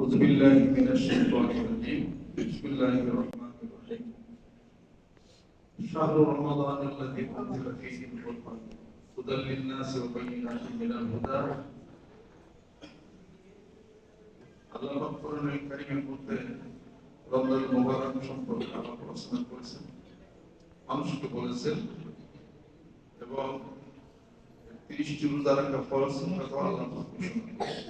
أعوذ بالله من الشيطان الرجيم بسم الله الرحمن الرحيم شهر رمضان الذي أنزل فيه القرآن هدى للناس وبينات من الهدى আল্লাহ পাক কোরআনুল কারীমের মধ্যে রমজান মুবারক সম্পর্কে আলাপ আলোচনা করেছেন মানুষকে বলেছেন এবং তিরিশটি রোজা রাখা ফরজ কথা আল্লাহ পাক ঘোষণা করেছেন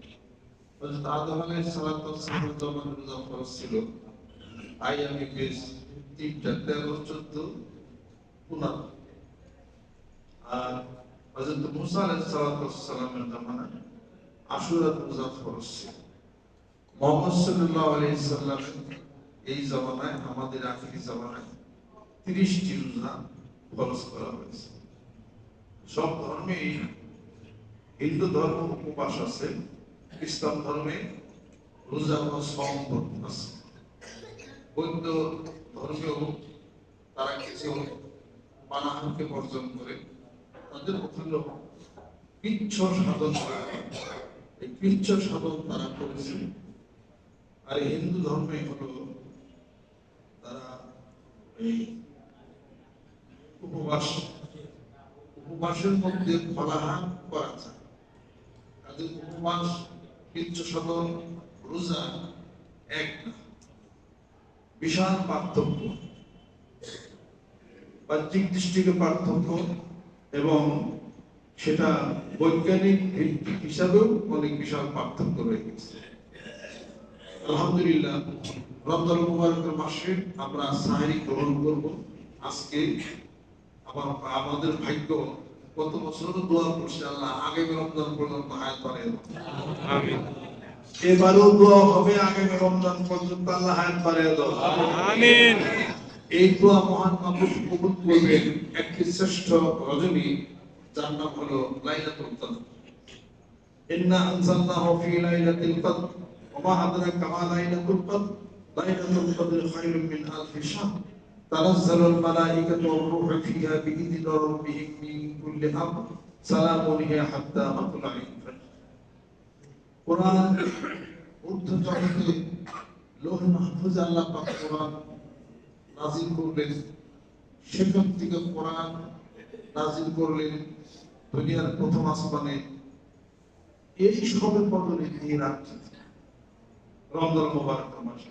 হযরত আদম আলাইহিস সালাতু ওয়াস সালামের জমানায় রোজা ফরজ ছিল। আইয়ামে বেশ তিনটা তেরো চোদ্দ পনেরো আর হযরত মুসা আলাইহিস সালাতু ওয়াস সালামের জমানায় আশুরা রোজা ফরজ ছিল। মোহাম্মদ সাল্লাল্লাহু আলাইহি সাল্লাম এই জমানায়, আমাদের আখিরি জমানায় তিরিশটি রোজা ফরজ করা হয়েছে। সব ধর্মেই হিন্দু ধর্ম উপবাস আছে। ইসলাম ধর্মে রোজা ও সম আছে। বৌদ্ধ ধর্মেও তারা কিছু পানাহারকে বর্জন করে তাদের হলো কৃচ্ছ সাধন করা এই কৃচ্ছ সাধন তারা করেছে। আর হিন্দু ধর্মে হলো তারা উপবাস, উপবাসের মধ্যে ফলাহার করা যায়। তাদের উপবাস সাধন রোজা এক বিশাল পার্থক্য। বাহ্যিক দৃষ্টিকে পার্থক্য এবং সেটা বৈজ্ঞানিক হিসাবেও অনেক বিশাল পার্থক্য রয়ে আলহামদুলিল্লাহ, রমজান মুবারকের মাসে আমরা সাহারি গ্রহণ করব। আজকে আমার আমাদের ভাগ্য কত বছর দোয়া করছে আল্লাহ আগামী রমজান পর্যন্ত হায়াত বাড়িয়ে আমিন। এবারও দোয়া হবে আগামী রমজান পর্যন্ত আল্লাহ হায়াত বাড়িয়ে দাও আমিন। এই দোয়া মহান মাহবুব কবুল করবেন একটি শ্রেষ্ঠ রজনী যার নাম হলো লাইলাতুল কদর। ইন্না আনজালনাহু ফি লাইলাতিল কদর আদরাকা মা লাইলাতুল কদর লাইলাতুল কদর খায়রুম মিন আলফি শাহর। تنزل الملائكة والروح فيها بإذن ربهم من كل أمر سلام هي حتى مطلع الفجر কোরআন ঊর্ধ্ব জগতে লোহ মাহফুজ আল্লাহ পাক কোরআন নাজিল করলেন সেখান থেকে কোরআন নাজিল করলেন দুনিয়ার প্রথম আসমানে এই সবে বদলে দিয়ে রাখছে রমজান মোবারক মাসে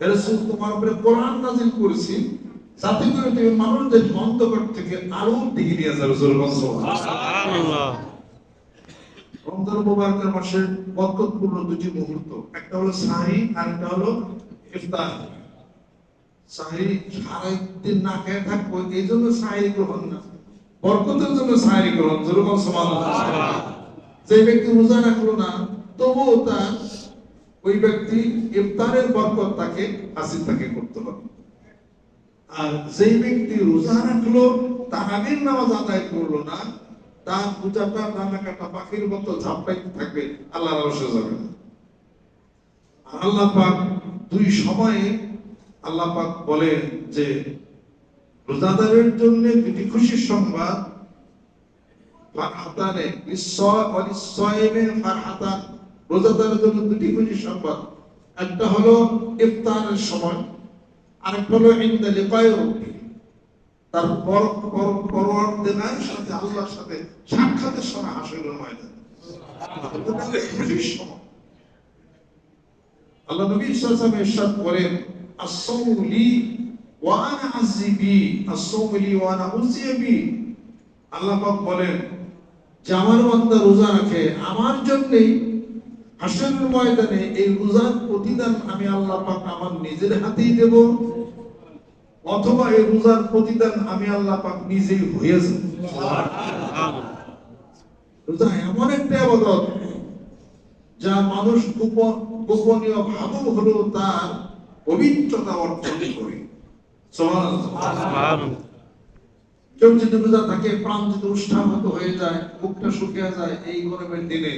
রাসূল তোমার উপরে কোরআন নাযিল করেছি। যাতে করে তুমি মানুষদের অন্ধকার থেকে আলোর দিকে নিয়ে যাবে জোরে সুবহানাল্লাহ সুবহানাল্লাহ। রমজান মুবারকের মাসের বরকতপূর্ণ দুটি মুহূর্ত। একটা হলো সাহরি আর একটা হলো ইফতার। সারা দিন না খেয়ে থাকব এই জন্য সাহরি গ্রহণ না। বরকতের জন্য সাহরি গ্রহণ যেরকম সমান। যে ব্যক্তি রোজা রাখল না তবুও তার ওই ব্যক্তি ইফতারের বরকত তাকে হাসিল তাকে করতে হবে আর যেই ব্যক্তি রোজা রাখল, তারাবির নামাজ আদায় করল না, তার পূজাটা রান্না কাটা পাখির মতো ঝাপটাইতে থাকবে আল্লাহ রসে যাবে না। আল্লাহ পাক দুই সময়ে আল্লাহ পাক বলে যে, রোজাদারের জন্য দুটি খুশির সংবাদ, ফারহাতানে ফারহাতান রোজাদারের জন্য দুটি গুলি সম্পদ একটা হলো ইফতারের সময়, আরেকটা হলো ইন্দা তার পর সাথে আল্লাহর সাথে সাক্ষাতের সময় ময়দান। আল্লাহ নবী ইরশাদ করেন আল্লাহ পাক বলেন, যে আমার বান্দা রোজা রাখে, আমার জন্যই হাসরের ময়দানে এই রোজার প্রতিদান আমি আল্লাহ পাক আমার নিজের হাতেই দেব অথবা এই রোজার প্রতিদান আমি আল্লাহ পাক নিজেই হয়ে যাব রোজা এমন একটা আবাদত যা মানুষ গোপনীয় ভাবও হলো তার পবিত্রতা অর্জন করে। কেউ যদি রোজা থাকে প্রাণ যদি উষ্ঠাহত হয়ে যায় মুখটা শুকিয়ে যায় এই গরমের দিনে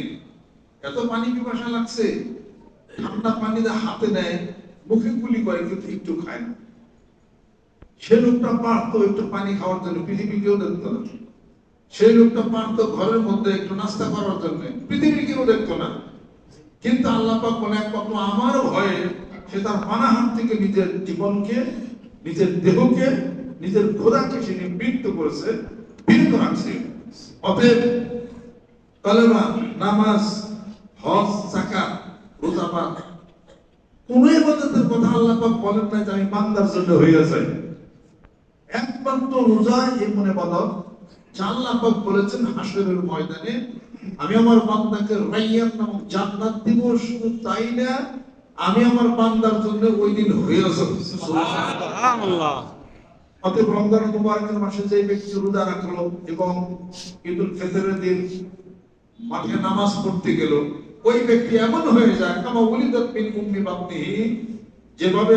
এত পানি পিপাসা লাগছে? ঠান্ডা পানিতে হাতে নেয়, মুখে গুলি করে, কিন্তু একটু খায় না। সে লোকটা পারতো একটু পানি খাওয়ার জন্য পৃথিবী কেউ দেখতো না। সেই লোকটা পারতো ঘরের মধ্যে একটু নাস্তা করার জন্য পৃথিবী কেউ দেখতো না। কিন্তু আল্লাহ পাক বলে একমাত্র আমার ভয়ে সে তার পানাহার থেকে নিজের জীবনকে, নিজের দেহকে, নিজের খোদাকে সে নিবৃত্ত করেছে, বিরত রাখছে। অতএব কালেমা নামাজ হজ জাকাত রোজা পাক কোন ইবাদতের কথা আল্লাহ পাক বলেন না যে আমি বান্দার জন্য হইয়া যাই। একমাত্র রোজা এমন ইবাদত যা আল্লাহ পাক বলেছেন হাসরের ময়দানে আমি আমার বান্দাকে রাইয়ান নামক জান্নাত দিব শুধু তাই না আমি আমার বান্দার জন্য ওই দিন যাব। সুবহানাল্লাহ। অতএব রমজান মুবারকের মাসে যে ব্যক্তি রোজা রাখল এবং ঈদুল ফিতরের দিন মাঠে নামাজ পড়তে গেল ওই ব্যক্তি এমন হয়ে যায় কামা উলিদাত মিন উম্মি বাতনিহি যেভাবে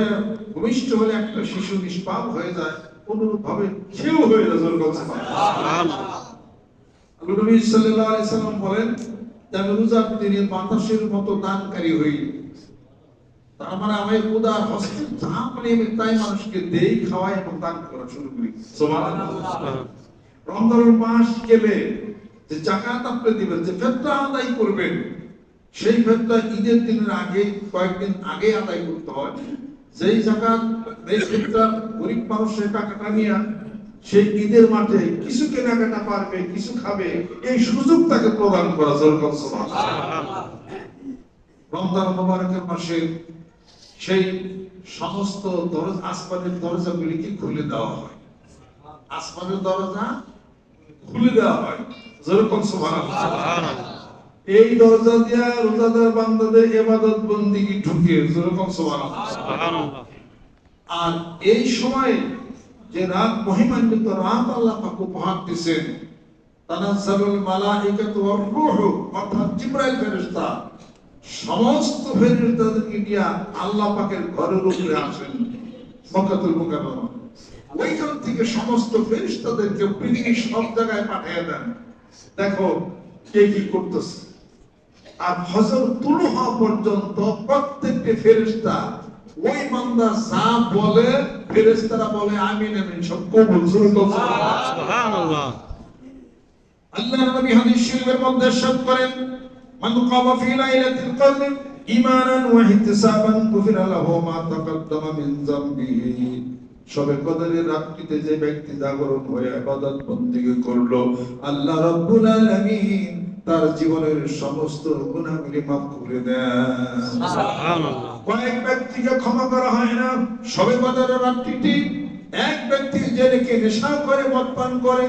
ভূমিষ্ঠ হলে একটা শিশু নিষ্পাপ হয়ে যায় অনুরূপ ভাবে সেও হয়ে যায় জোর কথা নবী সাল্লাল্লাহু আলাইহি সাল্লাম বলেন আমি রোজার দিনে বাতাসের মতো দানকারী হই। তার মানে আমি উদার হস্তে যা পারি তাই মানুষকে দেই খাওয়াই এবং দান করা শুরু করি। রমজানের মাস গেলে যে জাকাত আপনি দিবেন যে ফেতরা আদায় করবেন সেই ফেতরা ঈদের দিনের আগে, কয়েকদিন আগে আদায় করতে হয়। যেই ফেতরা গরিব মানুষের টাকাটা নিয়ে সেই ঈদের মাঠে কিছু কেনাকাটা পারবে, কিছু খাবে, এই সুযোগ তাকে প্রদান করা। রমজান মোবারকের মাসে সেই সমস্ত দরজা, আসমানের দরজাগুলিকে খুলে দেওয়া হয়। আসমানের দরজা খুলে দেওয়া হয়। যেরকম সুবহানাল্লাহ। এই দরজা দিয়া রোজাদার বান্দাদের ইবাদত বন্দিগি ঢুকে যেরকম সুবহানাল্লাহ। আর এই সময় যে রাত মহিমান্বিত রাত আল্লাহ পাক উপহার দিয়েছেন তানাজ্জালুল মালাইকাতু ওয়ার রূহু অর্থাৎ জিবরাইল ফেরেশতা সমস্ত ফেরেশতাদেরকে নিয়ে আল্লাহ পাকের ঘরের উপরে আসেন মক্কাতুল মুকাররমা। ওইখান থেকে সমস্ত ফেরেশতাদেরকে পৃথিবীর সব জায়গায় পাঠিয়ে দেন। দেখো কে কি করতেছে। আর হজর তুলু হওয়া পর্যন্ত প্রত্যেকটি ফেরেশতা ওই বান্দা যা বলে ফেরেশতারা বলে আমিন আমিন সব কবুল। সুবহানাল্লাহ। আল্লাহ নবী হাদিস শরীফের মধ্যে করেন মান কামা ফি লাইলাতিল কদর ঈমানান ওয়া ইহতিসাবান গুফিরা লাহু মা তাকাদ্দামা মিন যামবিহি। সবে কদরের রাত্রিতে যে ব্যক্তি জাগরণ হয়ে ইবাদত বন্দেগী করল আল্লাহ রাব্বুল আলামিন তার জীবনের সমস্ত গুনাহগুলি মাফ করে দেন। কয়েক ব্যক্তিকে ক্ষমা করা হয় না সবে কদরের রাত্রিটি এক ব্যক্তি নাকি নেশা করে মদপান করে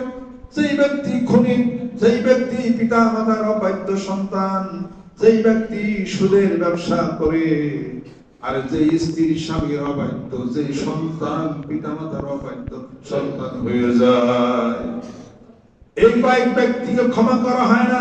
সেই ব্যক্তি খুনি সেই ব্যক্তি পিতা মাতার অবাধ্য সন্তান যেই ব্যক্তি সুদের ব্যবসা করে আর যে স্ত্রী স্বামীর অবাধ্য যে সন্তান পিতা মাতার অবাধ্য সন্তান হয়ে যায়। এই কয়েক ব্যক্তিকে ক্ষমা করা হয় না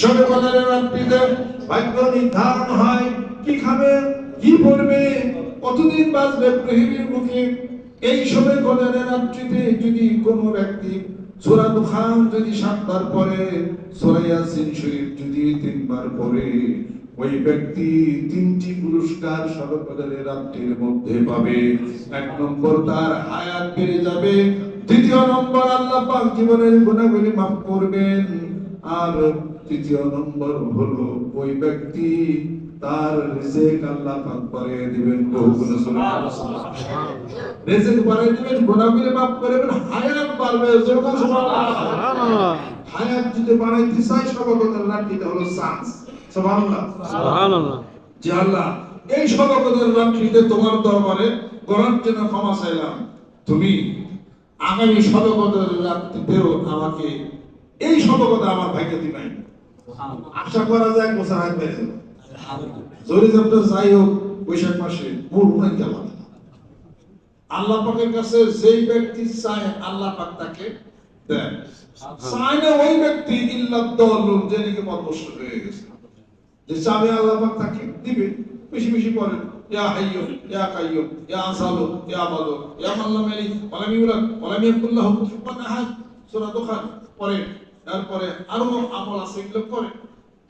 সবে কদরের রাত্রিতে ভাগ্য নির্ধারণ হয়। কি খাবে? কি পড়বে? কতদিন বাঁচবে পৃথিবীর মুখে এই সবে কদরের রাত্রিতে যদি কোনো ব্যক্তি সূরা দুখান যদি সাতবার পড়ে, সূরা ইয়াসিন শরীফ যদি তিনবার পড়ে, ওই ব্যক্তি তিনটি পুরস্কার সর্বপ্রদানের রাত্রির মধ্যে পাবে। এক নম্বর তার হায়াত বেড়ে যাবে। দ্বিতীয় নম্বর আল্লাহ পাক জীবনের গুণাগুলি মাফ করবেন। আর তৃতীয় নম্বর হলো ওই ব্যক্তি তার রিজেক আল্লাহ পাক বাড়িয়ে দিবেন বহু গুণে সুবহানাল্লাহ। রিজেক বাড়িয়ে দিবেন গুণাগুলি মাফ করবেন হায়াত বাড়বে যেরকম সুবহানাল্লাহ। হায়াত যদি বাড়াইতে চাই সর্বপ্রথম রাত্রিটা হলো চান্স। সুবহানাল্লাহ। সুবহানাল্লাহ। যে আল্লাহ এই সর্বপ্রথম রাত্রিতে তোমার দরবারে গরম জন্য ক্ষমা চাইলাম? তুমি আগামী সর্বপ্রথম রাত্রিতেও আমাকে এই সর্বকথা আমার ভাইকে দিবেন আশা করা যায় বেড়ে জরি জব্দ যাই হোক বৈশাখ মাসে আল্লাহ পাকের কাছে যেই ব্যক্তি চায় আল্লাহ পাক তাকে দেন। চায় না ওই ব্যক্তি ইল্লা দলুন যে নাকি হয়ে গেছে। যে চাবে আল্লাহ পাক তাকে দিবে বেশি বেশি পড়েন ইয়া হাইয়ুম ইয়া কাইয়ুম ইয়া আসালু ইয়া বাদু ইয়া লাম ইয়ালিদ ওয়া লাম ইউলাদ ওয়া লাম ইয়াকুল লাহু কুফুয়ান আহাদ। সূরা দুখান পরে তারপরে আরও আমল আছে এগুলো করে।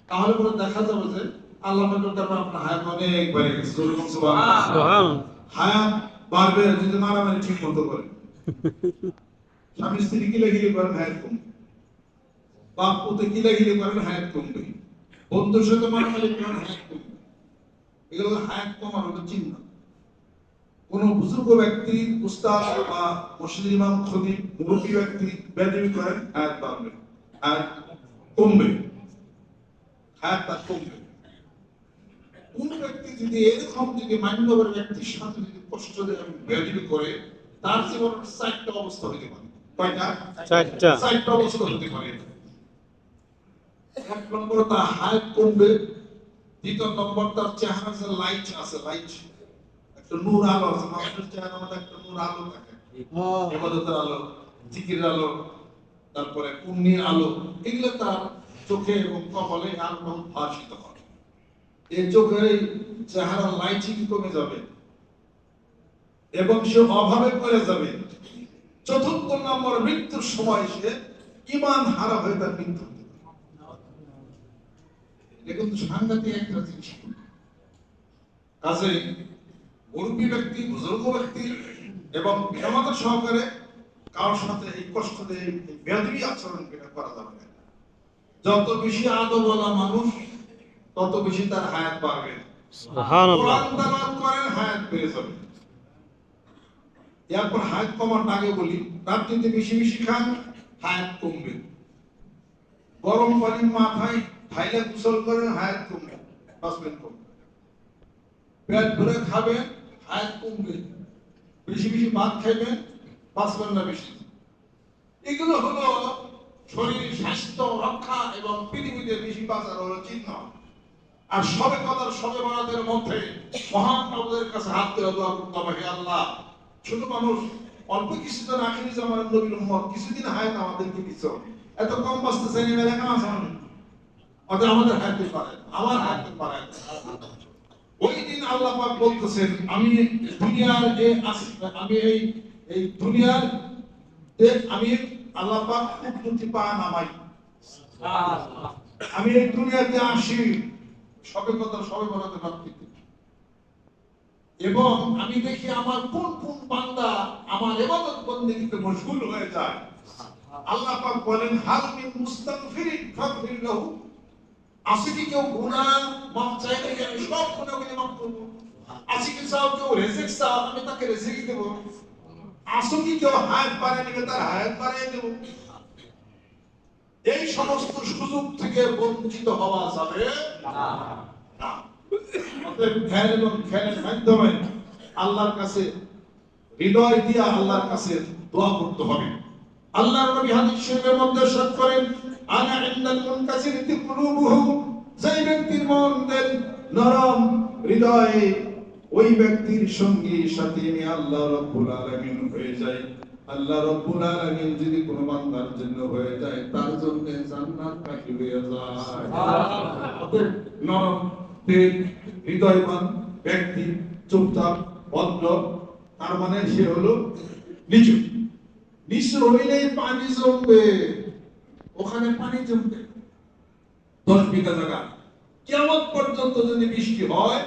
তাহলে পরে দেখা যাবে যে আল্লাহ পাকের আপনার হায়াত অনেক বেড়ে গেছে। হায়াত বাড়বে যদি মারামারি ঠিক মতো করে। স্বামী স্ত্রী গিলাগিলি করেন হায়াত কমবে। বাপ পুতে গিলাগিলি করেন হায়াত কমবে। বন্ধুর সাথে মারামারি করেন হায়াত কমবে। এগুলো হায়াত কমার হলো চিহ্ন কোন বুজুর্গ ব্যক্তি উস্তাদ বা মসজিদ ইমাম খতিব মুরব্বী ব্যক্তি বেদবি করেন হায়াত বাড়বে। কমবে। তার কমবে। কোন ব্যক্তি যদি এরকম যদি মান্যবর ব্যক্তির সাথে যদি কষ্ট দেয় এবং করে তার জীবনের চারটা অবস্থা হতে পারে। কয়টা? চারটা। চারটা অবস্থা হতে পারে। এক নম্বর তার হাইট কমবে। দ্বিতীয় নম্বর তার চেহারা যে লাইট আছে লাইট। একটা নূর আলো আছে মানুষের চেহারা মধ্যে একটা নূর আলো থাকে। ইবাদতের আলো জিকিরের আলো। তারপরে পুণ্যের আলো, এগুলো তার চোখে এবং কপালে উদ্ভাসিত হয়। এই চোখের চেহারা কমে যাবে এবং সে অভাবে পড়ে যাবে। চতুর্থ নম্বর মৃত্যুর সময় সে ইমান হারা হয়ে তার মৃত্যু সাংঘাতিক একটা জিনিস। কাজে মুরব্বী ব্যক্তি, বুজুর্গ ব্যক্তি এবং বিনামাতা সহকারে কারোর সাথে এই কষ্ট দিয়ে বেদবি আচরণ এটা করা যাবে না। যত বেশি আদবলা মানুষ তত বেশি তার হায়াত বাড়বে। সুবহানাল্লাহ। কোরআন তেলাওয়াত করেন হায়াত বেড়ে যাবে। এরপর হায়াত কমার আগে বলি রাত্রিতে বেশি বেশি খান হায়াত কমবে। গরম পানি মাথায় ঢাইলে গোসল করেন হায়াত কমবে। বাঁচবেন কমবে। পেট ভরে খাবেন হায়াত কমবে। বেশি বেশি ভাত খাইবেন এগুলো হলো শরীর, স্বাস্থ্য, রক্ষা এবং পৃথিবীতে বেশি বাঁচার হলো চিহ্ন। আর সবে কথার সবে বরাতের মধ্যে মহান কাছে হাত দিয়ে আল্লাহ। ছোট মানুষ, অল্প কিছুদিন আখেরি জামানের নবীর উম্মত, কিছুদিন হায়াত আমাদেরকে দিছ। এত কম বাঁচতে চাই না কেমন আছে অতএব আমাদের হায়াতে পারে আমার হায়াতে পারে ওই দিন আল্লাহ পাক বলতেছেন, আমি দুনিয়ার আস- আমি এই এই দুনিয়ার আমি আল্লাহ পাক উন্নতি পা নামাই। আমি এই দুনিয়াতে আসি, সবে কথা, সবে বলাতে রাত্রিতে এবং আমি দেখি আমার কোন কোন বান্দা আমার ইবাদত বন্দেগীতে মশগুল হয়ে যায়। আল্লাহ পাক বলেন, হাল মিন মুস্তাগফিরিন ফাগফির লাহু। আছে কি কেউ গুনাহ? মাফ চাইলে কি আমি সব গুনাহগুলি মাফ করব? আছে কি চাও কেউ রিজিক চাও? আমি তাকে রিজিক দেব। আসো কেউ হায়াত বাড়ায় নিবে তার হায়াত বাড়ায় দেব। এই সমস্ত সুযোগ থেকে বঞ্চিত হওয়া যাবে ধ্যান এবং ধ্যানের মাধ্যমে আল্লাহর কাছে হৃদয় দিয়া আল্লাহর কাছে দোয়া করতে হবে। আল্লাহর নবী হাদিস শরীফের মধ্যে সাত করেন, আনা ইন্দাল কুলুবুহুম যেই ব্যক্তির মন দেন নরম হৃদয়ে ওই ব্যক্তির সঙ্গে সাথে আমি আল্লাহ রব্বুল আলামিন হয়ে যাই। আল্লাহ রব্বুল আলামিন যদি কোনো বান্দার জন্য হয়ে যায় তার জন্য জান্নাত পাখি হয়ে যায়। নরম দিল হৃদয়বান ব্যক্তি চুপচাপ ভদ্র। তার মানে সে হলো নিচু। নিচু হইলেই পানি জমবে। ওখানে পানি জমবে। দশ বিঘা জায়গা। কেমন পর্যন্ত যদি বৃষ্টি হয়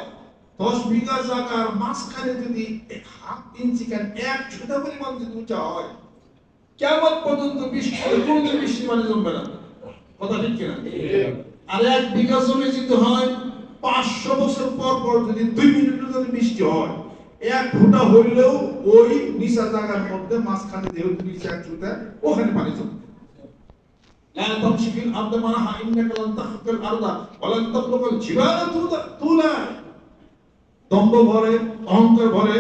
দশ বিঘা জায়গার মাঝখানে যদি এক হাফ ইঞ্চি কেন এক ছোটা পরিমাণ যদি উঁচা হয় কেমন পর্যন্ত বৃষ্টি হবে কোনোদিন বৃষ্টি মানে জমবে না কথা ঠিক কিনা আর এক বিঘা জমি যদি হয় পাঁচশো বছর পর পর যদি দুই মিনিটের যদি বৃষ্টি হয় এক ফুটা হইলেও ওই নিচা জায়গার মধ্যে মাঝখানে যেহেতু নিচে এক ফুটা ওখানে পানি জমবে لا تمشي في الارض مرحا انك لن تخرق الارض ولن تخلق الجبال طولا- طولا দম্ভ ভরে অহংকার ভরে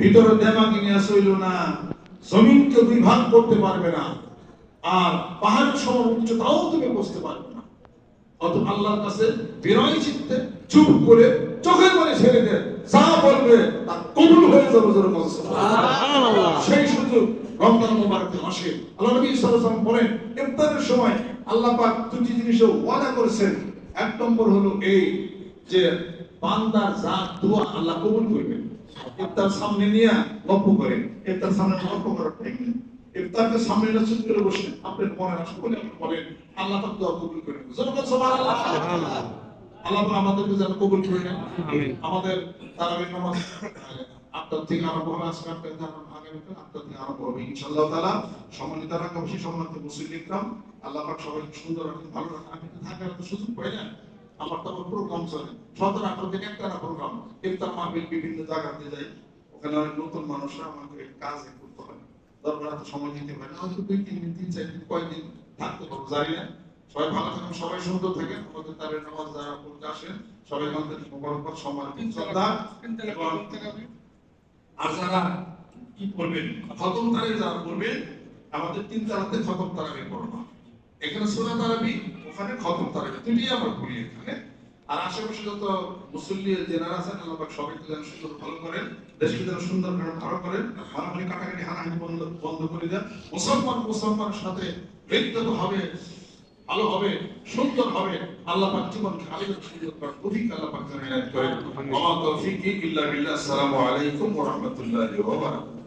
ভিতরে দেমাগি নিয়ে আসইল না। জমিনকে দুই ভাগ করতে পারবে না। আর পাহাড়ের সমান উচ্চতাও তুমি বসতে পারবে না। অত আল্লাহর কাছে বিনয় চিত্তে চুপ করে চোখের মানে ছেড়ে দে। যা বলবে তা কবুল হয়ে যাবে। সেই সুযোগ রমজান মুবারকের মাসে আল্লাহ নবী সাল্লাল্লাহু বলেন ইফতারের সময় আল্লাহ পাক দুটি জিনিসও ওয়াদা করেছেন। এক নম্বর হলো এই যে বান্দার যা দোয়া আল্লাহ কবুল করবেন। ইফতার সামনে নিয়ে করেন ইফতার সামনে গল্প করার টাইম নেই। ইফতারকে সামনে নিয়ে চুপ করে বসে আপনার মনে আসে বলে আপনি বলেন আল্লাহ পাক দোয়া কবুল করেন সুবহানাল্লাহ। সুবহানাল্লাহ। আল্লাহ আমাদেরকে যেন কবুল করে নেন। আমাদের তারাবির নামাজ আপনার থেকে হবে আজকে আপনার আপনার থেকে ইনশাআল্লাহ তাআলা। সম্মানিত রাঙ্গাবাসী সম্মানিত মুসলিম আল্লাহ পাক সবাইকে সুন্দর রাখেন ভালো রাখেন। আমি তো থাকার সুযোগ পাই না আমার তো আবার প্রোগ্রাম চলে। সতেরো আঠারো দিন একটা না প্রোগ্রাম ইফতার মাহফিল বিভিন্ন জায়গাতে যাই ওখানে অনেক নতুন মানুষরা আমাকে কাজ করতে হয়। দরকার এত সময় দিতে পারে না। হয়তো দুই তিন দিন তিন চার দিন কয়েকদিন থাকতে পারব জানি না। সবাই ভালো থাকেন সবাই সুন্দর থাকেন। আমাদের নামাজ যারা পড়তে আসেন সবাই আমাদের মোবারকবাদ সম্মান শ্রদ্ধা আর যারা কি করবেন? খতম তারাবি যারা করবেন আমাদের তিন তারাতে খতম তারাবি পড়ানো হয়। এখানে সোনা তারাবি ওখানে খতম তারাবি দুটি আমরা করি এখানে। আর আশেপাশে যত মুসল্লি জেনারা আছেন আল্লাহ পাক সবাইকে যেন সুন্দর ভালো করেন দেশকে যেন সুন্দর করে ভালো করেন মারামারি কাটাকাটি হানাহানি বন্ধ বন্ধ করে দেন মুসলমান মুসলমানের সাথে হৃদ্যত হবে ভালো হবে সুন্দর হবে আল্লাহ পাক জীবনকে আরও সুন্দর তৌফিক আল্লাহ পাক করেন ওয়া মা ইল্লা বিল্লাহ। আসসালামু আলাইকুম ওয়া রাহমাতুল্লাহি ওয়া বারাকাতুহু।